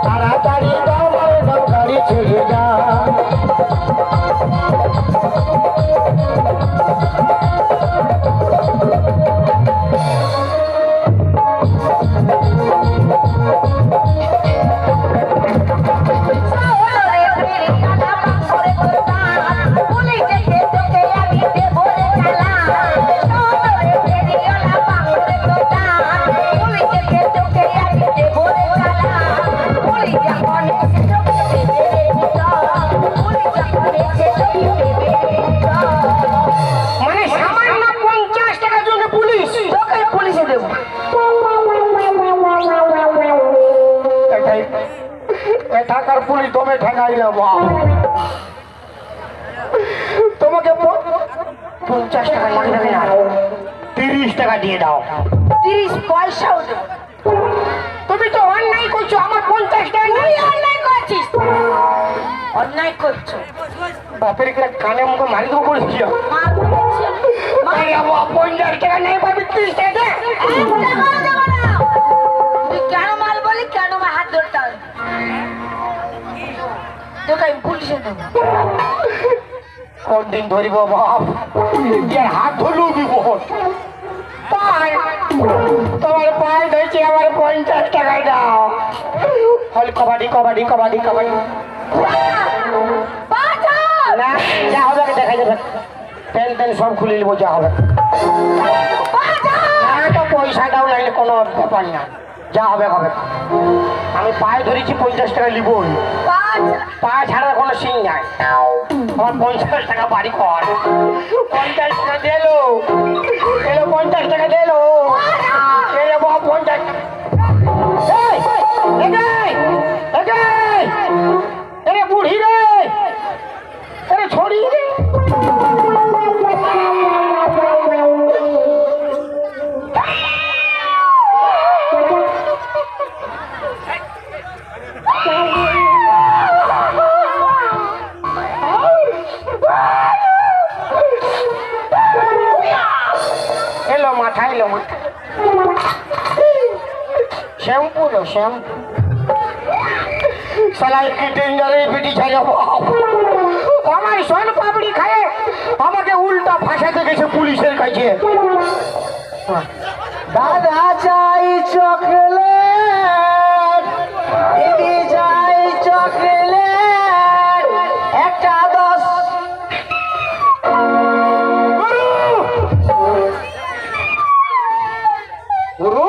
Para এটাকার police দমে বাপ তোমাকে পঞ্চাশ টাকা লাগবে না তিরিশ টাকা দিয়ে দাও তিরিশ পয়সাও তুমি তো অন্যায় করছ আমার পঞ্চাশ টাকা নেই অন্যায় করছিস অন্যায় করছ বাপের একটা কানে মুখে মারি দেবো বলেছে, পঞ্চাশ টাকা নেই পাবি তিরিশ টাকা আমি পুলিশে দেবো কোন দিন ধরিব বাপ? নিজের হাত ধরলু দিব পায়। তোমার পায়ে ধরেছে, আমার পঞ্চাশ টাকায় দাও। হল কবাডি কবাডি কবাডি কবাডি! না, যা হবে সব খুলে যা হবে। না, তো কোনো ব্যাপার না। যা হবে হবে। আমি পায়ে ধরেছি পঞ্চাশ টাকা লিবই। বাঁচাও! পা ছাড়ার কোনো সিং নাই। আমার পঞ্চাশ টাকা বাড়ি কর। পঞ্চাশ টাকা দিলো এলো পঞ্চাশ টাকা দিলো এলো পঞ্চাশ এই, শ্যাম্পু সালাই কি ডেঞ্জারে বেটি ছাড়া আমার সোন পাপড়ি খায়। আমাকে উল্টা ফাঁসাতে গেছে পুলিশের কাছে। দাদা চাই চকলেট দিদি চাই চকলেট একটা দশ। গুরু! গুরু!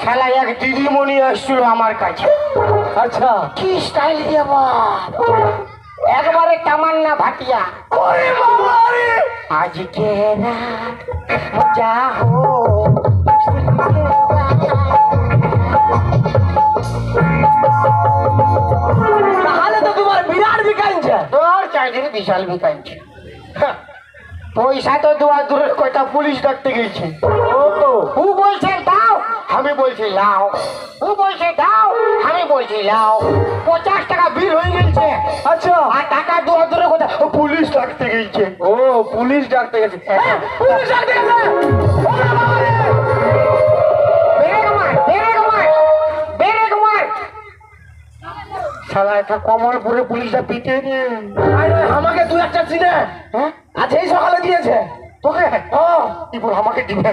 মানে খেলা এক দিদিমণি আসছিল আমার কাছে। আচ্ছা। কি স্টাইল দিয়ে একবারে তামান্না ভাটিয়া। আজকে মজা হো তাহলে তো তোমার বিরাট বিকাইছে তোর বিশাল বিকাইছে হ্যাঁ, পয়সা তো দেওয়া দূরের কয়টা পুলিশ ডাকতে গেছে। ও। বলছে দাও আমি বলছি লাও। ও বলছে দাও। আমি বলছি লাও। পঞ্চাশ টাকা বিল হয়ে গেছে। আচ্ছা। আর টাকা দেওয়া দূরের কথা। ও পুলিশ ডাকতে গেছে। ও পুলিশ ডাকতে গেছে। পুলিশ ডাকতে গেছে। শালা কমলপুরে পুলিশটা পিটে নিয়ে। আমাকে দু একটা চিনে। হ্যাঁ? আজ এই সকালে দিয়েছে। তোকে? ও আমাকে দিবে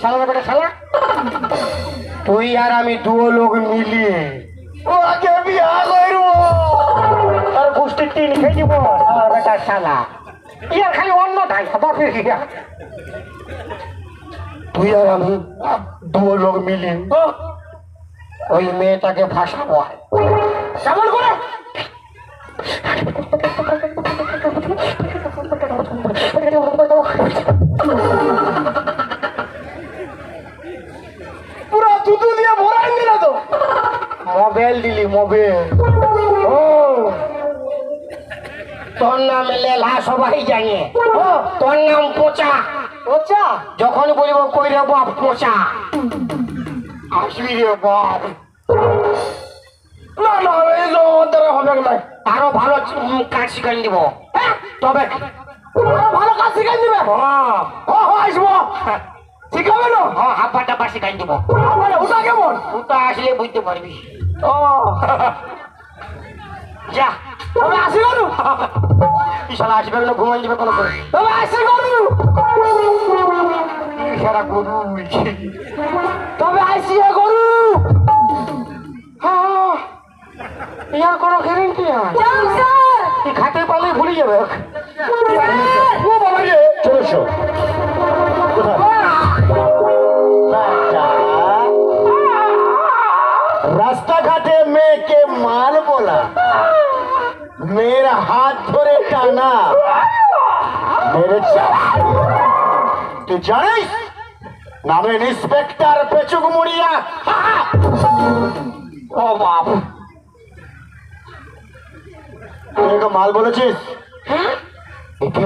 শালা বেটা শালা? তুই আর আমি দুও লোক মিলিয়ে ওকে বিয়া করব। আর টিন খেয়ে দিব আর বেটা শালা। ইয়ার খালি অন্য বাপের ইয়া। তুই আর আমি দু লোক মিলে ওই মেয়েটাকে ভাসাবো করে। তোর নাম লেলা সবাই জানে। ও তোর নাম পোচা। আচ্ছা যখন বলব কই রে বাপ পোচা। আসবি রে বাপ। না না এই হবে না। আরও ভালো কাজ শিখাই দিব তবে। আরও ভালো কাজ শিখাই দিবে হ্যাঁ ও আসব। শিখাবে না? হ্যাঁ হাব্বা টাব্বা শিখাই দিব ওটা কেমন? তো আসলে বুঝতে পারবি। ও। যা। তবে আসি করু ইশালা আসবে না ঘুমাই দিবে কোনো করে। তবে আসি করু ইশারা করু তবে করু হ্যাঁ, ইয়ার কোনো গ্যারেন্টি তুই খাতে পারলে ভুলে যাবে। ও বাবা রে চলে মেয়েকে মাল বলা। মেয়ের হাত ধরে টানা। মেরে তুই জানিস, নামে ইন্সপেক্টর পেচুক মুড়িয়া। ও বাপ। মাল বলেছিস? হ্যাঁ?